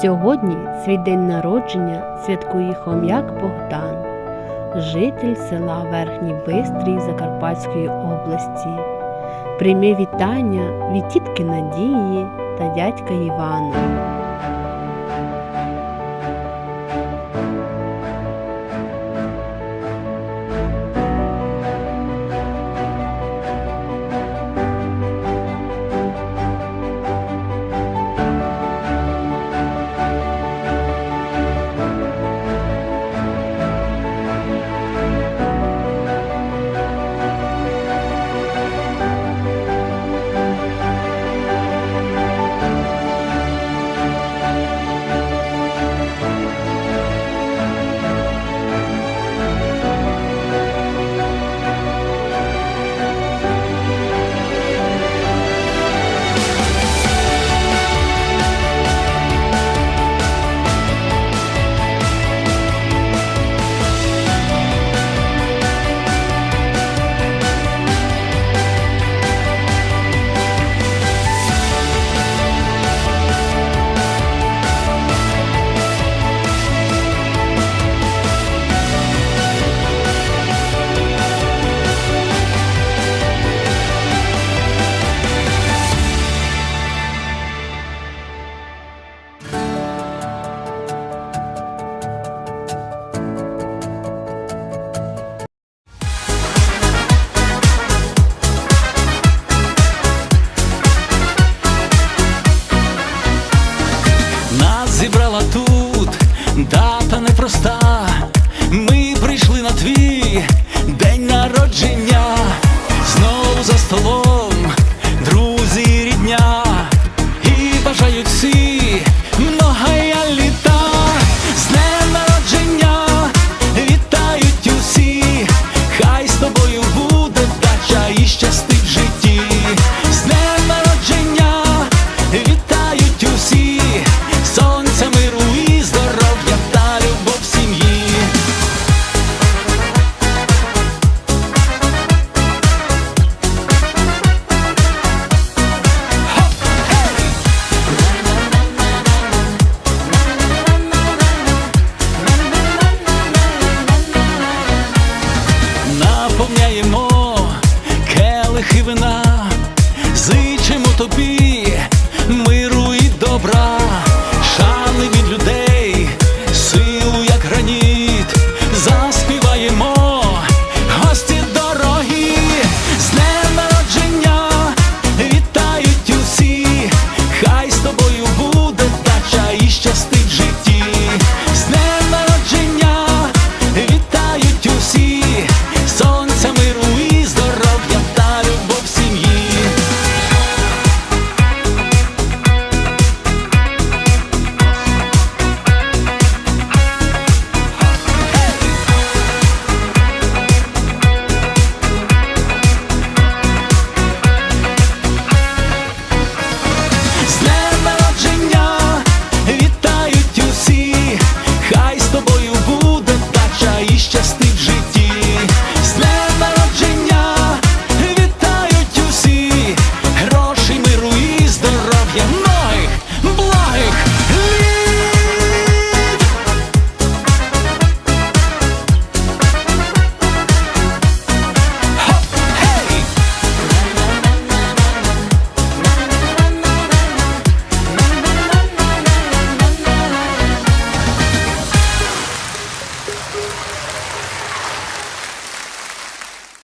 Сьогодні свій день народження святкує хом'як Богдан, житель села Верхній Бистрій Закарпатської області. Прийми вітання від тітки Надії та дядька Івана. even the